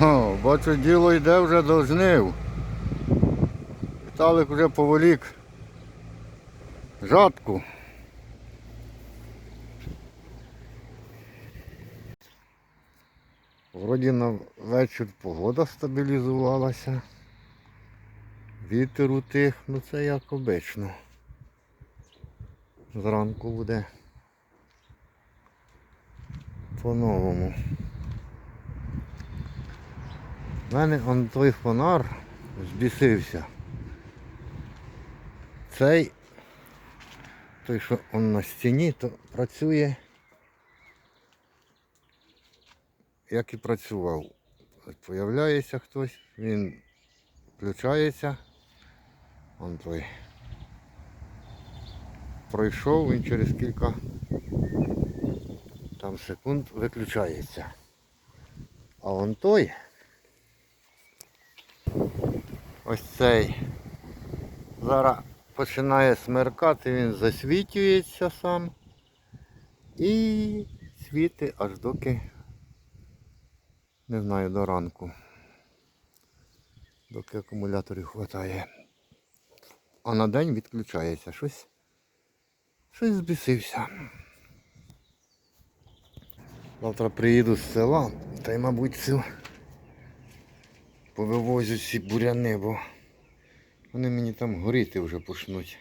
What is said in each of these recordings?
О, бачу, діло йде вже до жнив. Віталик вже поволік жатку. Вроді на вечір погода стабілізувалася. Вітер утих, ну це як обично. Зранку буде по-новому. У мене он той фонар збісився. Цей, той, що он на стіні, то працює, як і працював. Появляється хтось, він включається. Он той пройшов, він через кілька там секунд виключається. А он той ось цей зараз починає смеркати, він засвічується сам і світить аж доки не знаю до ранку. Доки акумуляторів вистачає. А на день відключається щось. Щось збісився. Завтра приїду з села, та й, мабуть, всю повивозю всі буряни, бо вони мені там горіти вже почнуть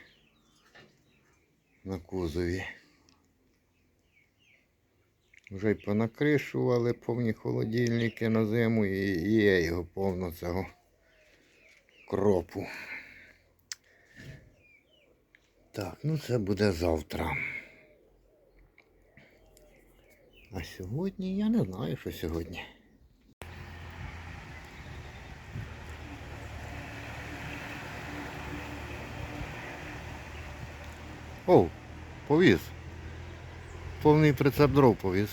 на кузові. Вже й понакришували повні холодильники на зиму і є його повно цього кропу. Так, ну це буде завтра. А сьогодні я не знаю, що сьогодні. О, повіз. Повний прицеп дров повіз.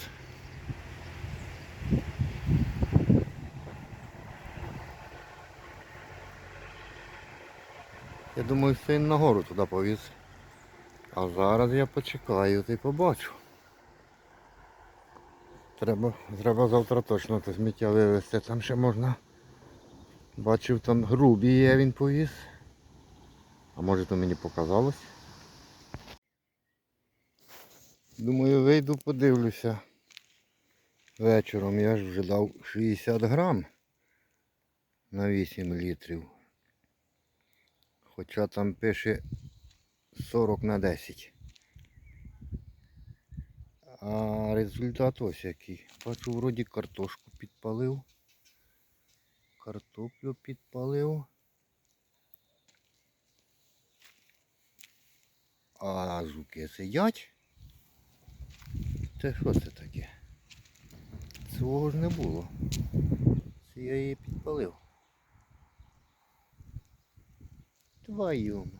Я думаю, він нагору туди повіз. А зараз я почекаю й побачу. Треба, треба завтра точно те сміття вивезти. Там ще можна. Бачив, там грубі є, він повіз. А може то мені показалось. Думаю, вийду подивлюся. Вечором я ж вже дав 60 грам на 8 літрів. Хоча там пише 40 на 10. А результат ось який. Бачу, вроді картошку підпалив. Картоплю підпалив. А жуки сидять. Це що це таке? Цього ж не було. Це я її підпалив. Твою.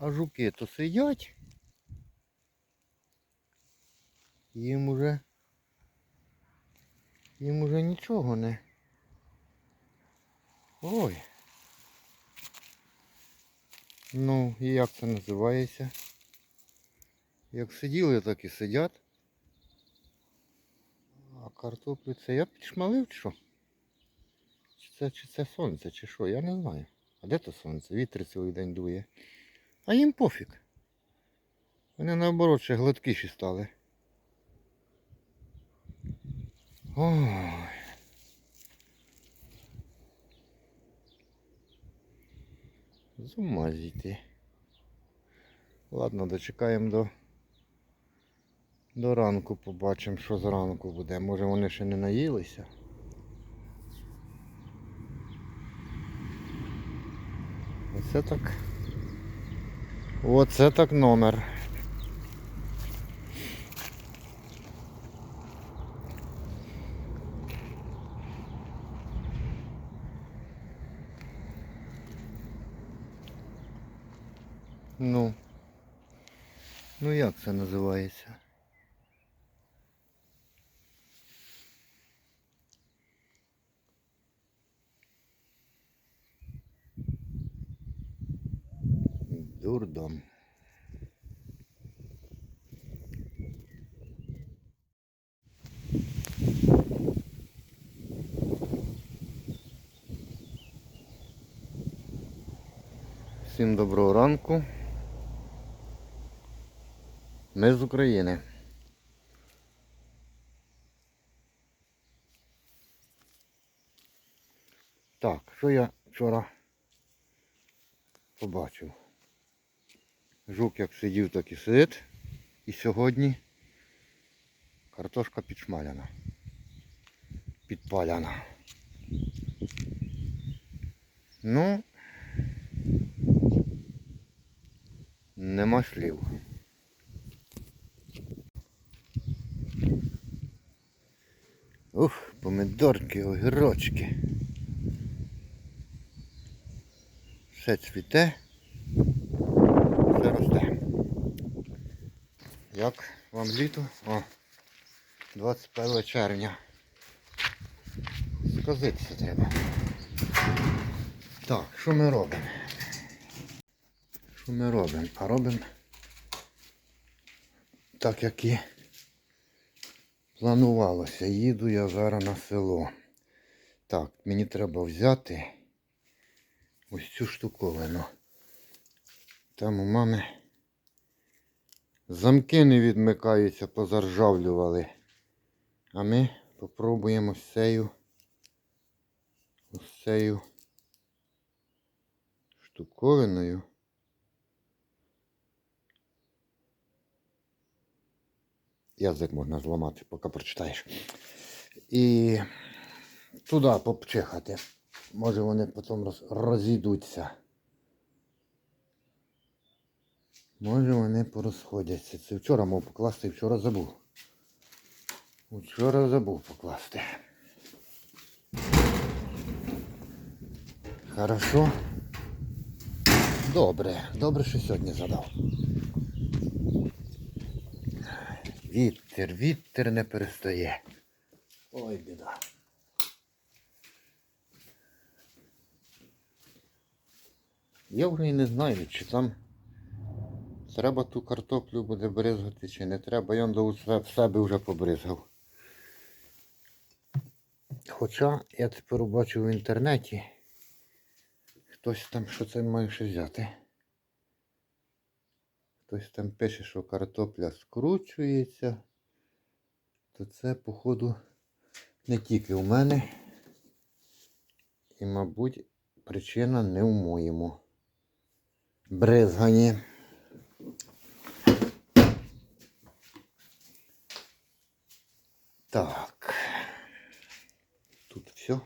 А жуки то сидять. Їм уже їм уже нічого не. Ой. Ну, і як це називається? Як сиділи, так і сидять. А картоплю це я підшмалив чи що? Чи це, чи це сонце, чи що? Я не знаю. А де то сонце? Вітер цілий день дує. А їм пофіг. Вони наоборот ще гладкіші стали. Ой. З ума зійти. Ладно, дочекаємо до, до ранку, побачимо, що зранку буде. Може вони ще не наїлися. Оце так. Оце так номер. Ну. Ну як це називається? З України. Так, що я вчора побачив? Жук як сидів, так і сидить. І сьогодні картошка підшмаляна. Підпаляна. Ну, нема слів. Ух, помидорки, огірочки. Все цвіте, все росте. Як вам літо? О, 21 червня. Сказитися треба. Так, що ми робимо? Що ми робимо? А робимо так, як і планувалося. Їду я зараз на село. Так, мені треба взяти ось цю штуковину. Там у мами замки не відмикаються, позаржавлювали. А ми попробуємо з цею ось цею штуковиною. Язик можна зламати, поки прочитаєш. І туди попчихати. Може вони потім розійдуться. Може вони порозходяться. Це вчора мав покласти, вчора забув. Вчора забув покласти. Хорошо. Добре. Добре, що сьогодні задав. Вітер, вітер не перестає. Ой, біда. Я вже і не знаю, чи там треба ту картоплю буде бризгати, чи не треба. Я до в себе вже побризгав. Хоча я тепер бачу в інтернеті, хтось там що це має ще взяти. Хтось там пише, що картопля скручується, то це, походу, не тільки у мене. І, мабуть, причина не в моєму бризганні. Так. Тут все.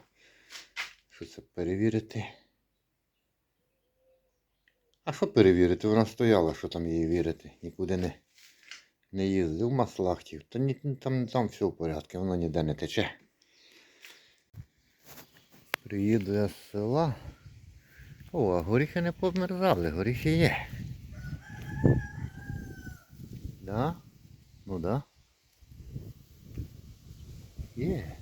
Що це перевірити? А що перевірити? Вона стояла, що там її вірити. Нікуди не, не їздив. В маслах. Та ні, там, там все в порядку, воно ніде не тече. Приїду я з села. О, а горіхи не померзали, горіхи є. Да? Ну да. Є.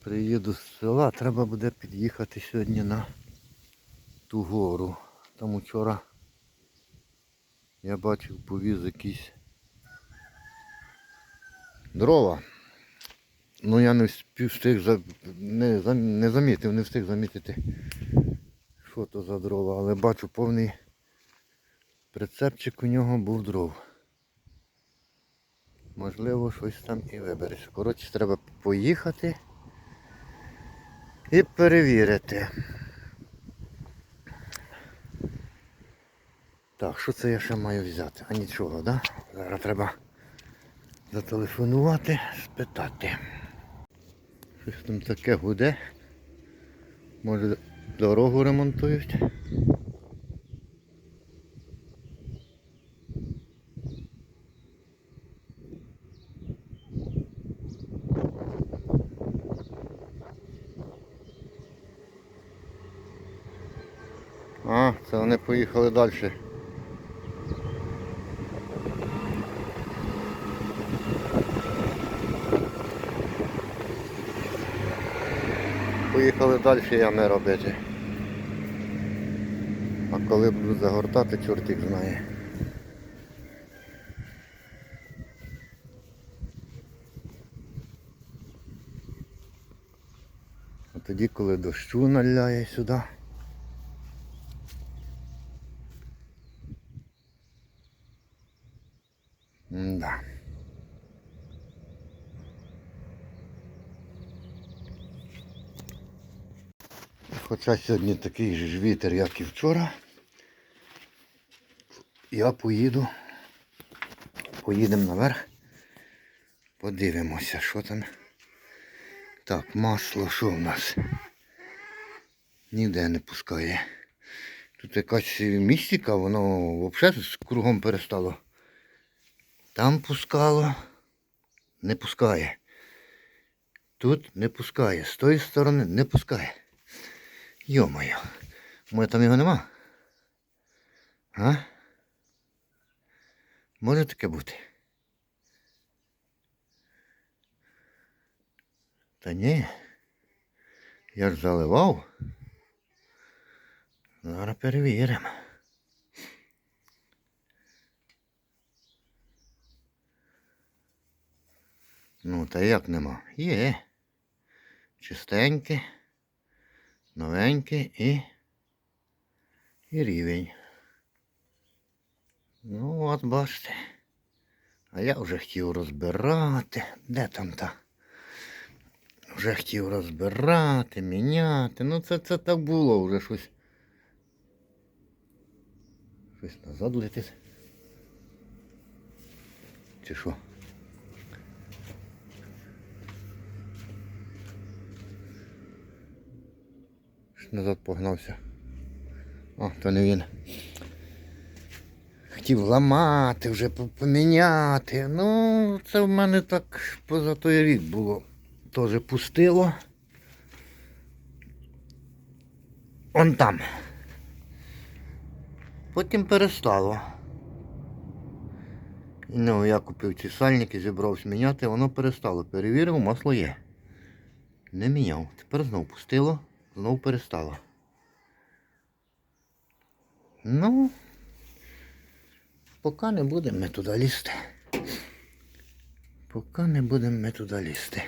Приїду з села, треба буде під'їхати сьогодні на ту гору. Там вчора я бачив повіз якісь дрова. Ну я не встиг, за, не, за- не замітив, не встиг замітити, що то за дрова, але бачу повний прицепчик у нього був дров. Можливо, щось там і вибереш. Коротше, треба поїхати і перевірити. Так, що це я ще маю взяти? А нічого, да? Зараз треба зателефонувати, спитати. Щось там таке гуде. Може дорогу ремонтують. А, це вони поїхали далі. Поїхали далі ями робити. А коли будуть загортати, чортик знає. Тоді, коли дощу наляє сюди, Да. Хоча сьогодні такий ж вітер, як і вчора. Я поїду. Поїдемо наверх. Подивимося, що там. Так, масло, що в нас? Ніде не пускає. Тут якась містика, воно взагалі кругом перестало. Там пускало, не пускає. Тут не пускає. З тої сторони не пускає. Йо-моє. Може там його нема? А? Може таке бути? Та ні. Я ж заливав. Зараз перевіримо. Ну, та як нема? Є. Чистеньке, новеньке і, і рівень. Ну, от бачите. А я вже хотів розбирати. Де там та? Вже хотів розбирати, міняти. Ну це, це так було вже щось. Щось назад летить. Чи що? Назад погнався. О, то не він. Хотів ламати, вже поміняти. Ну, це в мене так поза той рік було. Теж пустило. Он там. Потім перестало. Ну, я купив ці сальники, зібрався міняти, воно перестало. Перевірив, масло є. Не міняв. Тепер знов пустило, знов перестало. Ну, поки не будемо ми туди лізти. Поки не будемо ми туди лізти.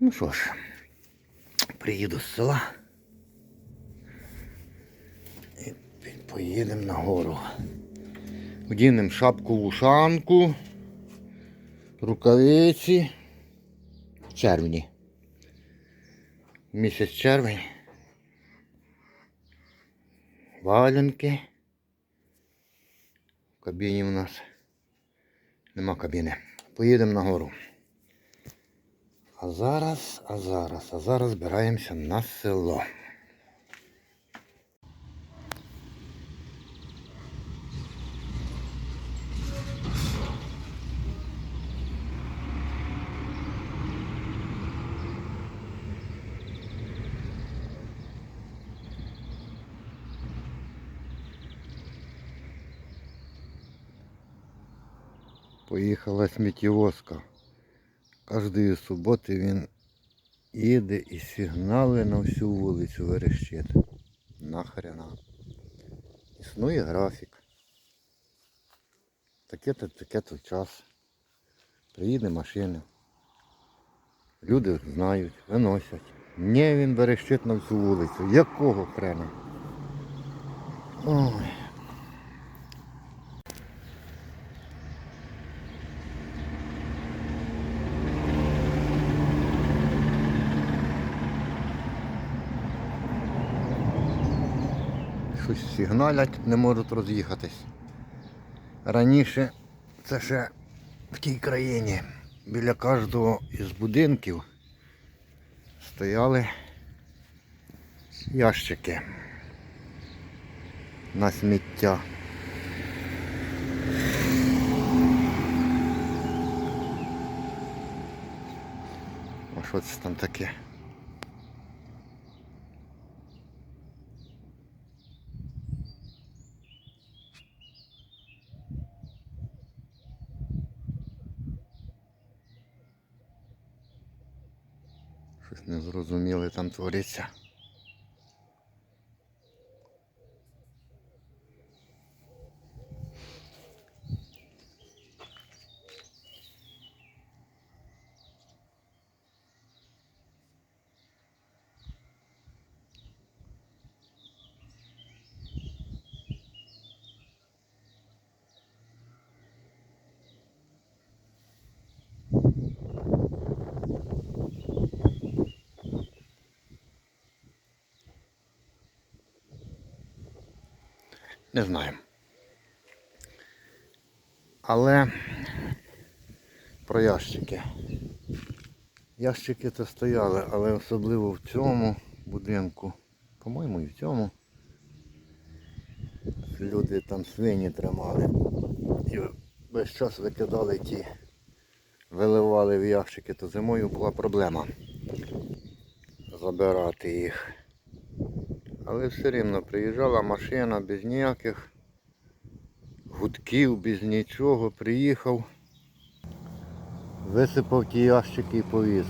Ну що ж, приїду з села. І поїдемо на гору. Вдінемо шапку вушанку, рукавиці. В червні. Місяць червень. Валенки. В кабіні у нас нема кабіни. Поїдемо на гору. А зараз, а зараз, а зараз збираємося на село. Поїхала сміттєвозка. Кожної суботи він їде і сигнали на всю вулицю верещить. Нахрена. Існує графік. Таке-то, таке-то час. Приїде машина. Люди знають, виносять. Ні, він верещить на всю вулицю. Якого хрена? Ой. Щось сигналять, не можуть роз'їхатись. Раніше це ще в тій країні біля кожного із будинків стояли ящики на сміття. А що це там таке? Щось незрозуміле там твориться. Не знаю. Але про ящики. Ящики то стояли, але особливо в цьому будинку, по-моєму, і в цьому. Люди там свині тримали. І весь час викидали ті, виливали в ящики, то зимою була проблема забирати їх. Але все рівно приїжджала машина без ніяких гудків, без нічого. Приїхав, висипав ті ящики і повіз.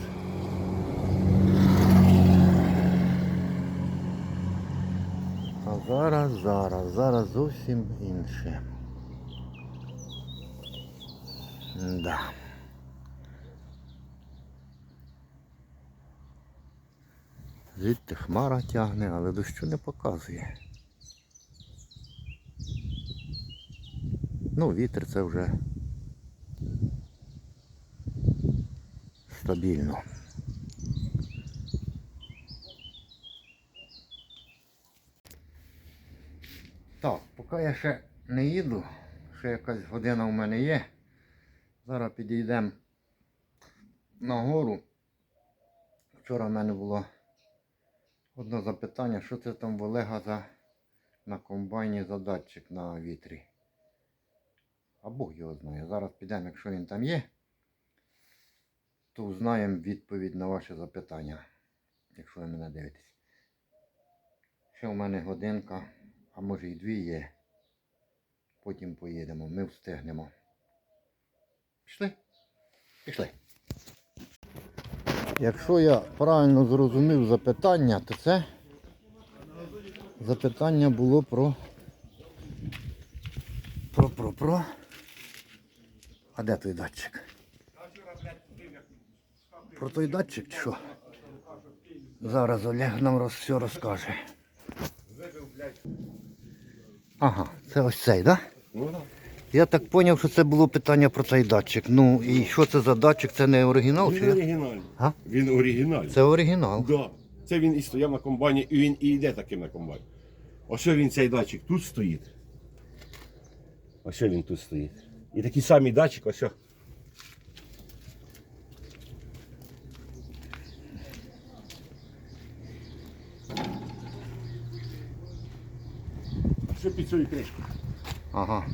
А зараз, зараз, зараз зовсім інше. Да. Звідти хмара тягне, але дощу не показує. Ну, вітер це вже стабільно. Так, поки я ще не їду, ще якась година у мене є. Зараз підійдемо на гору. Вчора в мене було одне запитання, що це там в Олега за на комбайні за датчик на вітрі. А Бог його знає. Зараз підемо, якщо він там є, то узнаємо відповідь на ваше запитання, якщо ви мене дивитесь. Ще у мене годинка, а може і дві є. Потім поїдемо, ми встигнемо. Пішли? Пішли. Якщо я правильно зрозумів запитання, то це запитання було про. Про, про, про. А де той датчик? Про той датчик чи що? Зараз Олег нам роз, все розкаже. Ага, це ось цей, так? Да? Ну, да. Я так зрозумів, що це було питання про цей датчик. Ну і що це за датчик? Це не оригінал? Чи? Він як? оригінальний. А? Він оригінальний. Це оригінал. Да. Це він і стояв на комбайні, і він і йде таким на комбайні. Ось що він цей датчик тут стоїть. Ось що він тут стоїть. І такий самий датчик, ось що. Що під цією кришкою? Ага.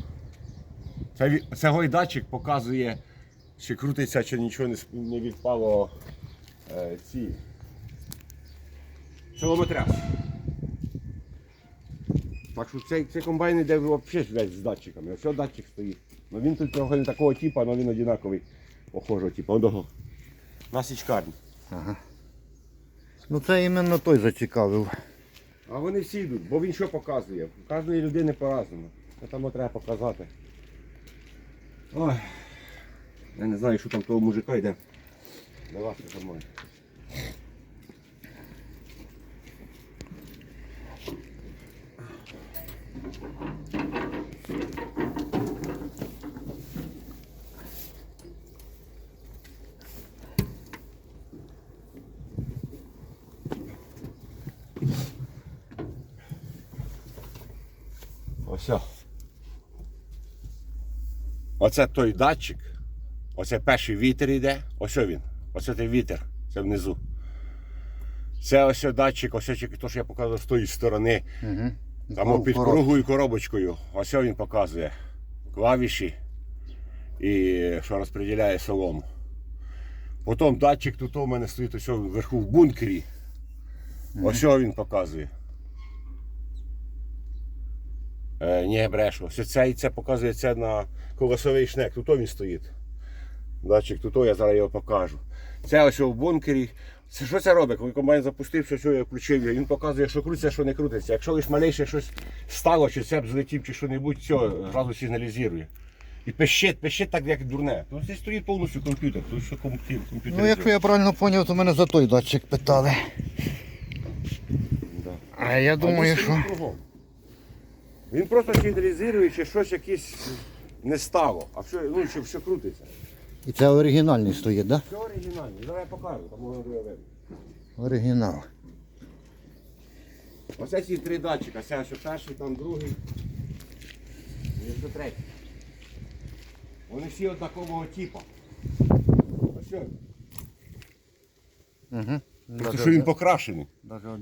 Це, цей датчик показує, чи крутиться, чи нічого не, відпало е, ці кілометраж. Так що цей, цей комбайн йде взагалі з датчиками. Ось датчик стоїть. Ну він тут трохи не такого типу, але він однаковий, похожого типу. Одного. На січкарні. Ага. Ну це іменно той зацікавив. А вони всі йдуть, бо він що показує? У кожної людини по-разному. Це Там треба показати. Ой. Я не знаю, що там того мужика йде. До вас це нормально. Ось. о. Оце той датчик. Оце перший вітер йде. Ось він. Оце той вітер. Це внизу. Це ось датчик, ось то, що я показував з тої сторони. Угу. Там під круглою коробочкою. Ось він показує. Клавіші і що розподіляє солому. Потім датчик тут у мене стоїть ось вверху в бункері. Ось він показує. Е, ні, брешу. Ось це, це показує це на колесовий шнек. Тут він стоїть. Датчик тут, я зараз його покажу. Це ось в бункері. Це що це робить? Коли комбайн запустив, що що я включив він показує, що крутиться, що не крутиться. Якщо лише малейше щось стало, чи цеп злетів, чи що-небудь, все, одразу сигналізує. І пищить, пищить так, як дурне. Тут здесь стоїть повністю комп'ютер, тут все комп'ютер. комп'ютер Ну якщо я правильно зрозумів, то мене за той датчик питали. Да. А я думаю, А що. кругом. Він просто сигналізує, чи щось якесь не стало, а все, ну, чи все крутиться. І це оригінальний стоїть, так? Все оригінальне. Зараз я покажу, там можна буде видно. Оригінал. Оце ці три датчика, це ось перший, там другий. Ось третій. Вони всі однакового типу. Ось він. Угу. Просто що він покрашений.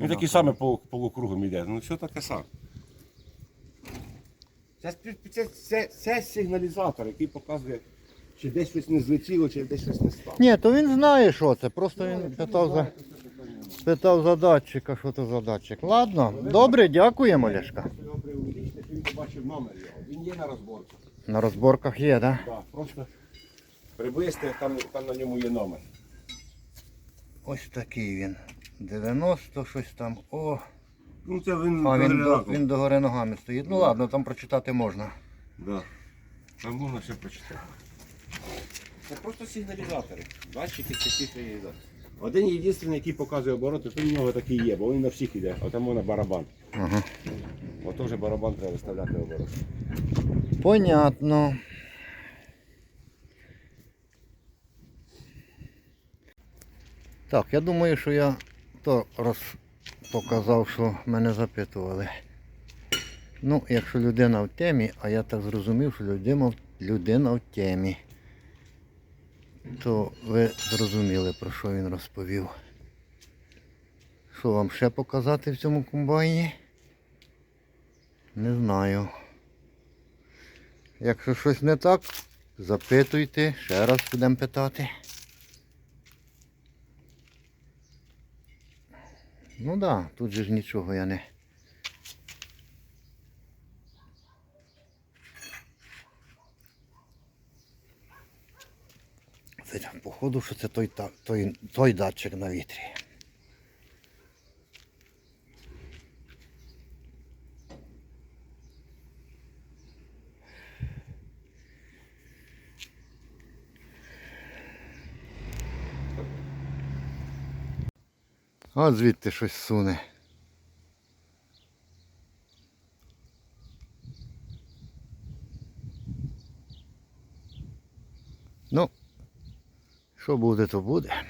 Він такий самий по полукругом йде. Ну все таке саме. Це, це, це, це сигналізатор, який показує, чи десь щось не злетіло, чи десь щось не стало. Ні, то він знає, що це. Просто він питав за, питав за датчика, що це за датчик. Ладно, добре, дякуємо, Ляшка. Його преувеличте, що він побачив номер його. Він є на розборці. На розборках є, так? Так, просто приблизьте, там, там на ньому є номер. Ось такий він. 90, щось там. О, Ну це він, а він, до, він догори ногами стоїть. Ну ладно, там прочитати можна. Да. Там можна все прочитати. Це просто сигналізатори. Датчики такі сигналізатори. Один єдиний, який показує обороти, то в нього такий є, бо він на всіх іде, а там вона барабан. Ага. Ото вже барабан треба виставляти обороти. Понятно. Так, я думаю, що я то роз показав, що мене запитували. Ну, якщо людина в темі, а я так зрозумів, що людина, людина в темі, то ви зрозуміли, про що він розповів. Що вам ще показати в цьому комбайні? Не знаю. Якщо щось не так, запитуйте, ще раз будемо питати. Ну так, да, тут же ж нічого я не. Це походу, що це той, той, той датчик на вітрі. От звідти щось суне. Ну, що буде, то буде.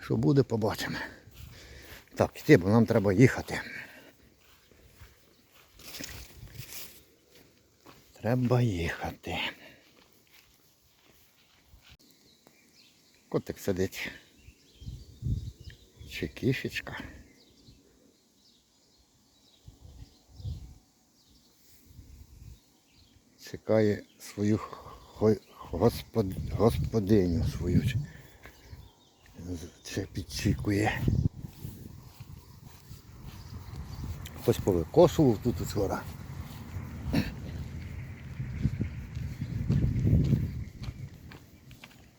Що буде, побачимо. Так, йти, бо нам треба їхати. Треба їхати. Котик сидить. Чи кішечка. Чекає свою господ, господиню свою. Чи підчікує. Хтось повикосував тут вчора.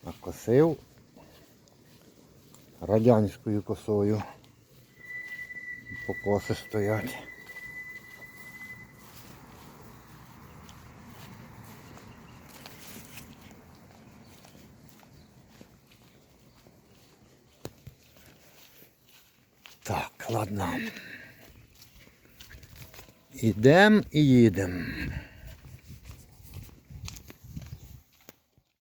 Накосив радянською косою. Покоси стоять. Так, ладно. Ідем і їдем.